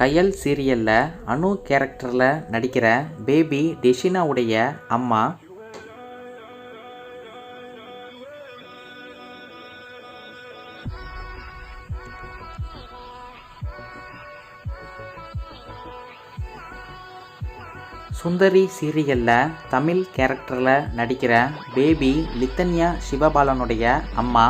கயல் சீரியலில் அனு கேரக்டரில் நடிக்கிற பேபி டெஷினாவுடைய அம்மா. சுந்தரி சீரியலில் தமிழ் கேரக்டரில் நடிக்கிற பேபி லித்தன்யா சிவபாலனுடைய அம்மா.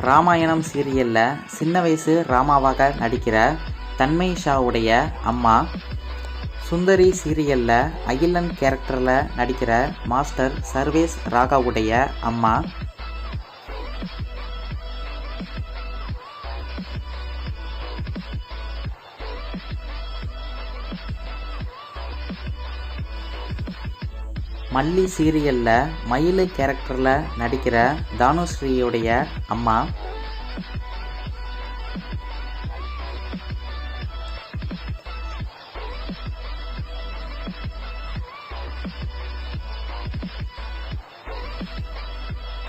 ராமாயணம் சீரியலில் சின்ன வயசு ராமாவாக நடிக்கிற தன்மை ஷாவுடைய அம்மா சுந்தரி சீரியலில் அகிலன் கேரக்டரில் நடிக்கிற மாஸ்டர் சர்வேஸ் ராகாவுடைய அம்மா மல்லி சீரியலில் மயிலை கேரக்டரில் நடிக்கிற தானுஸ்ரீயுடைய அம்மா.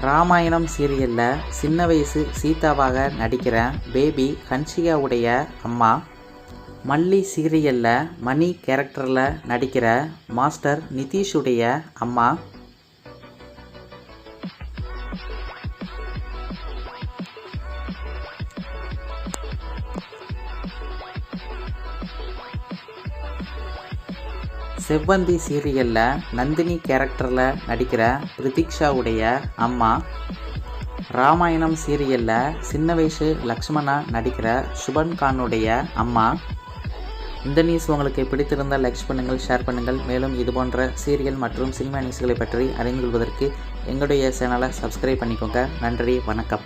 ராமாயணம் சீரியலில் சின்ன வயசு சீதாவாக நடிக்கிற பேபி ஹன்ஷிகாவுடைய அம்மா. மல்லி சீரியலில் மணி கேரக்டரில் நடிக்கிற மாஸ்டர் நிதிஷுடைய அம்மா. செவ்வந்தி சீரியலில் நந்தினி கேரக்டரில் நடிக்கிற பிரதீக்ஷாவுடைய அம்மா. ராமாயணம் சீரியலில் சின்ன வயசு லக்ஷ்மணா நடிக்கிற சுபன் கானுடைய அம்மா. இந்த நியூஸ் உங்களுக்கு பிடித்திருந்தால் லைக்ஸ் பண்ணுங்கள் ஷேர் பண்ணுங்கள். மேலும் இது போன்ற சீரியல் மற்றும் சினிமா நியூஸ்களை பற்றி அறிந்து கொள்வதற்கு எங்களுடைய சேனலை சப்ஸ்கிரைப் பண்ணிக்கோங்க. நன்றி வணக்கம்.